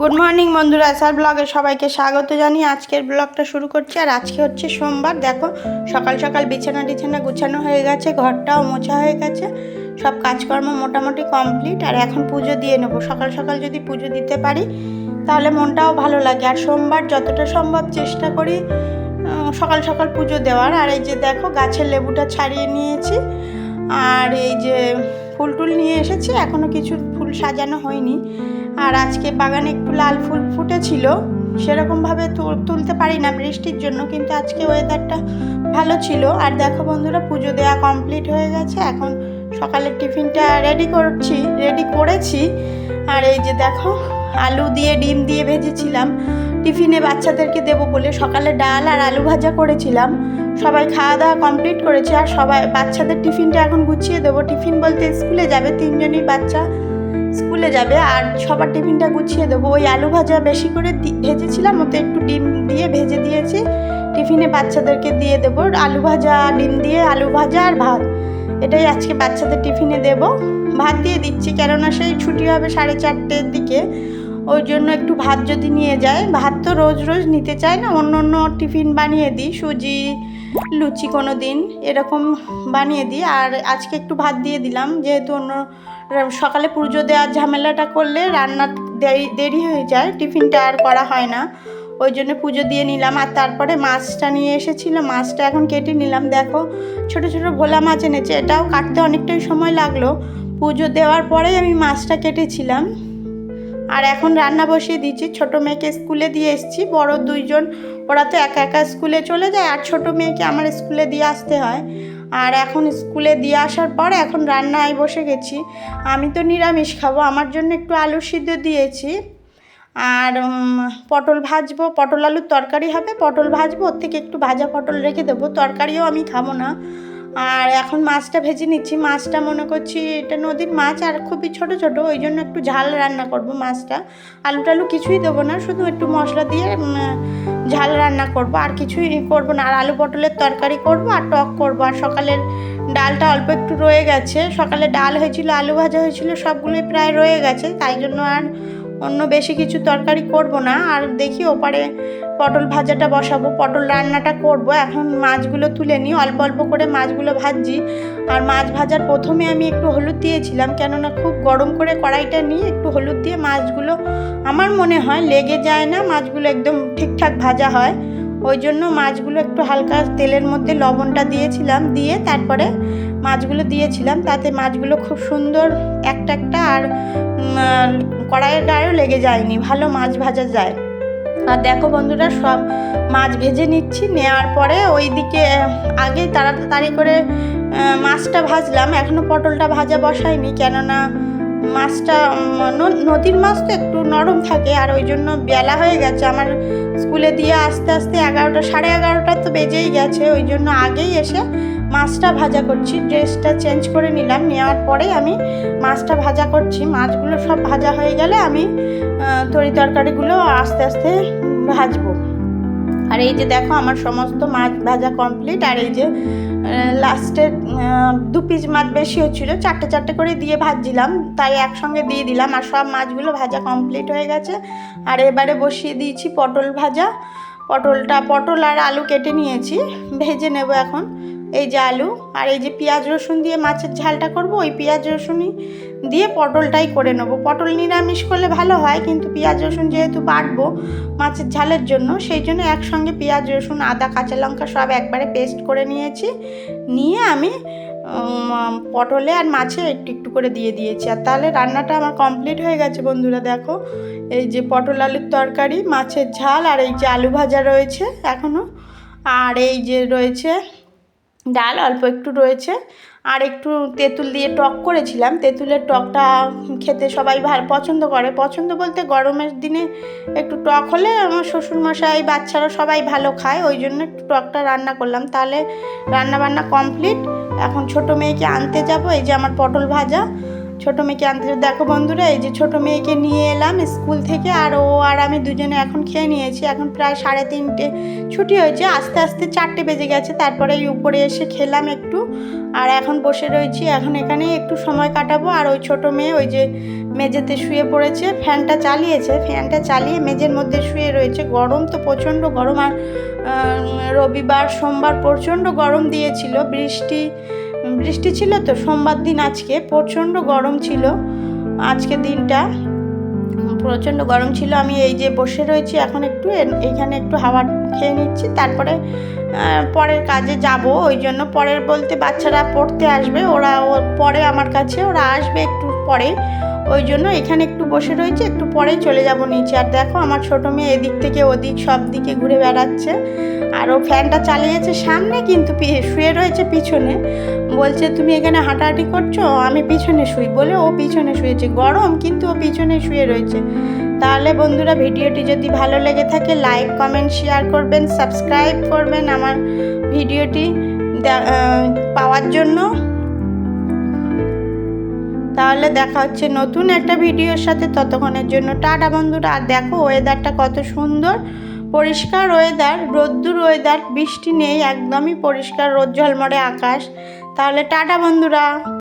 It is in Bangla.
গুড মর্নিং বন্ধুরা। এসআর ব্লগে সবাইকে স্বাগত জানিয়ে আজকের ব্লগটা শুরু করছি। আর আজকে হচ্ছে সোমবার। দেখো, সকাল সকাল বিছানা টিছানা গুছানো হয়ে গেছে, ঘরটাও মোছা হয়ে গেছে। সব কাজকর্ম মোটামুটি কমপ্লিট। আর এখন পুজো দিয়ে নেব। সকাল সকাল যদি পুজো দিতে পারি, তাহলে মনটাও ভালো লাগে। আর সোমবার যতটা সম্ভব চেষ্টা করি সকাল সকাল পুজো দেওয়ার। আর এই যে দেখো, গাছের লেবুটা ছাড়িয়ে নিয়েছি। আর এই যে ফুল টুল নিয়ে এসেছি। এখনও কিছু ফুল সাজানো হয়নি। আর আজকে বাগানে একটু লাল ফুল ফুটেছিল, সেরকমভাবে তুলতে পারি না বৃষ্টির জন্য, কিন্তু আজকে ওয়েদারটা ভালো ছিল। আর দেখো বন্ধুরা, পুজো দেওয়া কমপ্লিট হয়ে গেছে, এখন সকালের টিফিনটা রেডি করছি রেডি করেছি। আর এই যে দেখো, আলু দিয়ে ডিম দিয়ে ভেজেছিলাম। টিফিনে বাচ্চাদেরকে দেবো বলে সকালে ডাল আর আলু ভাজা করেছিলাম। সবাই খাওয়া দাওয়া কমপ্লিট করেছে, আর সবাই, বাচ্চাদের টিফিনটা এখন গুছিয়ে দেবো। টিফিন বলতে স্কুলে যাবে তিনজনই বাচ্চা। স্কুলে যাবে আর সবার টিফিনটা গুছিয়ে দেবো। ওই আলু ভাজা বেশি করে ভেজেছিলাম, ওতে একটু ডিম দিয়ে ভেজে দিয়েছি। টিফিনে বাচ্চাদেরকে দিয়ে দেবো। আলু ভাজা, ডিম দিয়ে আলু ভাজা আর ভাত। এটাই আজকে বাচ্চাদের টিফিনে দেব। ভাত দিয়ে দিচ্ছি, কেননা সেই ছুটি হবে সাড়ে চারটের দিকে। ওই জন্য ভাত যদি নিয়ে যায়, ভাত তো রোজ রোজ নিতে চায় না। অন্য অন্য টিফিন বানিয়ে দিই, সুজি, লুচি কোনো দিন এরকম বানিয়ে দিই। আর আজকে একটু ভাত দিয়ে দিলাম, যেহেতু অন্য সকালে পুজো দেওয়ার ঝামেলাটা করলে রান্না দেরি হয়ে যায়, টিফিনটা আর করা হয় না। ওই জন্য পুজো দিয়ে নিলাম। আর তারপরে মাছটা নিয়ে এসেছিল, মাছটা এখন কেটে নিলাম। দেখো, ছোট ছোট ভোলা মাছ এনেছে। এটাও কাটতে অনেকটাই সময় লাগল। পুজো দেওয়ার পরেই আমি মাছটা কেটেছিলাম। আর এখন রান্না বসিয়ে দিচ্ছি। ছোট মেয়েকে স্কুলে দিয়ে এসেছি। বড় দুইজন, ওরা তো একা একা স্কুলে চলে যায় আর ছোট মেয়েকে আমার স্কুলে দিয়ে আসতে হয়। আর এখন স্কুলে দিয়ে আসার পর এখন রান্নায় বসে গেছি। আমি তো নিরামিষ খাব, আমার জন্য একটু আলু সিদ্ধ দিয়েছি। আর পটল ভাজবো, পটল আলুর তরকারি হবে, পটল ভাজবো, ওর থেকে একটু ভাজা পটল রেখে দেবো, তরকারিও আমি খাব না। আর এখন মাছটা ভেজে নিচ্ছি। মাছটা মনে করছি এটা নদীর মাছ আর খুবই ছোট ছোট, ওই জন্য একটু ঝাল রান্না করব মাছটা। আলু টালু কিছুই দেবো না, শুধু একটু মশলা দিয়ে ঝাল রান্না করব। আর কিছুই করব না। আর আলু পটলের তরকারি করব আর টক করব। আর সকালের ডালটা অল্প একটু রয়ে গেছে। সকালে ডাল হয়েছিল, আলু ভাজা হয়েছিল, সবগুলোই প্রায় রয়ে গেছে। তাই জন্য আর অন্য বেশি কিছু তরকারি করব না। আর দেখি ওপারে পটল ভাজাটা বসাবো, পটল রান্নাটা করব। এখন মাছগুলো তুলে নিই, অল্প অল্প করে মাছগুলো ভাজছি। আর মাছ ভাজার প্রথমে আমি একটু হলুদ দিয়েছিলাম, কেননা খুব গরম করে কড়াইটা নিয়ে একটু হলুদ দিয়ে মাছগুলো আমার মনে হয় লেগে যায় না, মাছগুলো একদম ঠিকঠাক ভাজা হয়। ওই জন্য মাছগুলো একটু হালকা তেলের মধ্যে লবণটা দিয়েছিলাম, দিয়ে তারপরে মাছগুলো দিয়েছিলাম, তাতে মাছগুলো খুব সুন্দর একটা একটা আর কড়াইয়ের গায়েও লেগে যায়নি, ভালো মাছ ভাজা যায়। আর দেখো বন্ধুরা, সব মাছ ভেজে নিচ্ছি, নেওয়ার পরে ওইদিকে আগে তাড়াতাড়ি করে মাছটা ভাজলাম এখনও পটলটা ভাজা বসাইনি কেননা মাছটা নদীর মাছ তো একটু নরম থাকে, আর ওই জন্য বেলা হয়ে গেছে। আমার স্কুলে দিয়ে আস্তে আস্তে এগারোটা, সাড়ে এগারোটা তো বেজেই গেছে, ওই জন্য আগেই এসে মাছটা ভাজা করছি ড্রেসটা চেঞ্জ করে নিলাম, নেওয়ার পরেই আমি মাছটা ভাজা করছি। মাছগুলো সব ভাজা হয়ে গেলে আমি তরি তরকারিগুলো আস্তে আস্তে ভাজবো। আর এই যে দেখো আমার সমস্ত মাছ ভাজা কমপ্লিট আর এই যে লাস্টে দু পিস মাছ বেশি হচ্ছিল, চারটে চারটে করে দিয়ে ভাজছিলাম, তাই একসঙ্গে দিয়ে দিলাম, আর সব মাছগুলো ভাজা কমপ্লিট হয়ে গেছে। আর এবারে বসিয়ে দিয়েছি পটল ভাজা। পটলটা, পটল আর আলু কেটে নিয়েছি, ভেজে নেব এখন। এই যে আলু আর এই যে পেঁয়াজ রসুন দিয়ে মাছের ঝালটা করব, ওই পেঁয়াজ রসুনই দিয়ে পটলটাই করে নেব। পটল নিরামিষ করলে ভালো হয়, কিন্তু পেঁয়াজ রসুন যেহেতু বাটবো মাছের ঝালের জন্য, সেই জন্য একসঙ্গে পেঁয়াজ রসুন, আদা, কাঁচা লঙ্কা সব একবারে পেস্ট করে নিয়েছি। নিয়ে আমি পটলে আর মাছে একটু একটু করে দিয়ে দিয়েছি। আর তাহলে রান্নাটা আমার কমপ্লিট হয়ে গেছে বন্ধুরা, দেখো। এই যে পটল আলুর তরকারি, মাছের ঝাল আর এই যে আলু ভাজা রয়েছে এখনও আর এই যে রয়েছে ডাল অল্প একটু রয়েছে। আর একটু তেঁতুল দিয়ে টক করেছিলাম। তেঁতুলের টকটা খেতে সবাই ভালো পছন্দ করে। পছন্দ বলতে গরমের দিনে একটু টক হলে আমার শ্বশুরমশাই, বাচ্চারা সবাই ভালো খায়। ওই জন্য একটু টকটা রান্না করলাম। তাহলে রান্না বান্না কমপ্লিট। এখন ছোট মেয়েকে আনতে যাব। এই যে আমার পটল ভাজা। ছোট মেয়েকে আনতে দেখো বন্ধুরা, এই যে ছোট মেয়েকে নিয়ে এলাম স্কুল থেকে, আর ও আর আমি দুজনে এখন খেয়ে নিয়েছি। এখন প্রায় সাড়ে তিনটে। ছুটি হয়েছে, আস্তে আস্তে চারটে বেজে গেছে। তারপরে এই উপরে এসে খেলাম একটু। আর এখন বসে রয়েছি, এখন এখানে একটু সময় কাটাবো। আর ওই ছোট মেয়ে ওই যে মেঝেতে শুয়ে পড়েছে, ফ্যানটা চালিয়েছে। ফ্যানটা চালিয়ে মেঝের মধ্যে শুয়ে রয়েছে। গরম তো প্রচণ্ড গরম, আর রবিবার, সোমবার প্রচণ্ড গরম দিয়েছিল। বৃষ্টি বৃষ্টি ছিল তো, সোমবার দিন আজকে প্রচণ্ড গরম ছিল। আজকে দিনটা প্রচণ্ড গরম ছিল। আমি এই যে বসে রয়েছি, এখন একটু এখানে একটু হাওয়া খেয়ে নিচ্ছি। তারপরে পরের কাজে যাব। ওই জন্য পরের বলতে বাচ্চারা পড়তে আসবে। ওরা পরে আমার কাছে ওরা আসবে একটু পরে। ওই জন্য এখানে একটু বসে রয়েছে, একটু পরেই চলে যাব নিচে। আর দেখো আমার ছোটো মেয়ে এদিক থেকে ওদিক সব দিকে ঘুরে বেড়াচ্ছে। আর ও ফ্যানটা চালিয়েছে সামনে, কিন্তু শুয়ে রয়েছে পিছনে। বলছে, তুমি এখানে হাঁটাহাঁটি করছ? আমি পিছনে শুই। বলে ও পিছনে শুয়েছে। গরম, কিন্তু ও পিছনে শুয়ে রয়েছে। তাহলে বন্ধুরা ভিডিওটি যদি ভালো লেগে থাকে, লাইক, কমেন্ট, শেয়ার করবেন, সাবস্ক্রাইব করবেন আমার ভিডিওটি পাওয়ার জন্য। তাহলে দেখা হচ্ছে নতুন একটা ভিডিওর সাথে। ততক্ষণের জন্য টাটা বন্ধুরা। আর দেখো ওয়েদারটা কত সুন্দর। পরিষ্কার ওয়েদার রোদ্দুর ওয়েদার বৃষ্টি নেই, একদমই পরিষ্কার, রোদ ঝলমরে আকাশ। তাহলে টাটা বন্ধুরা।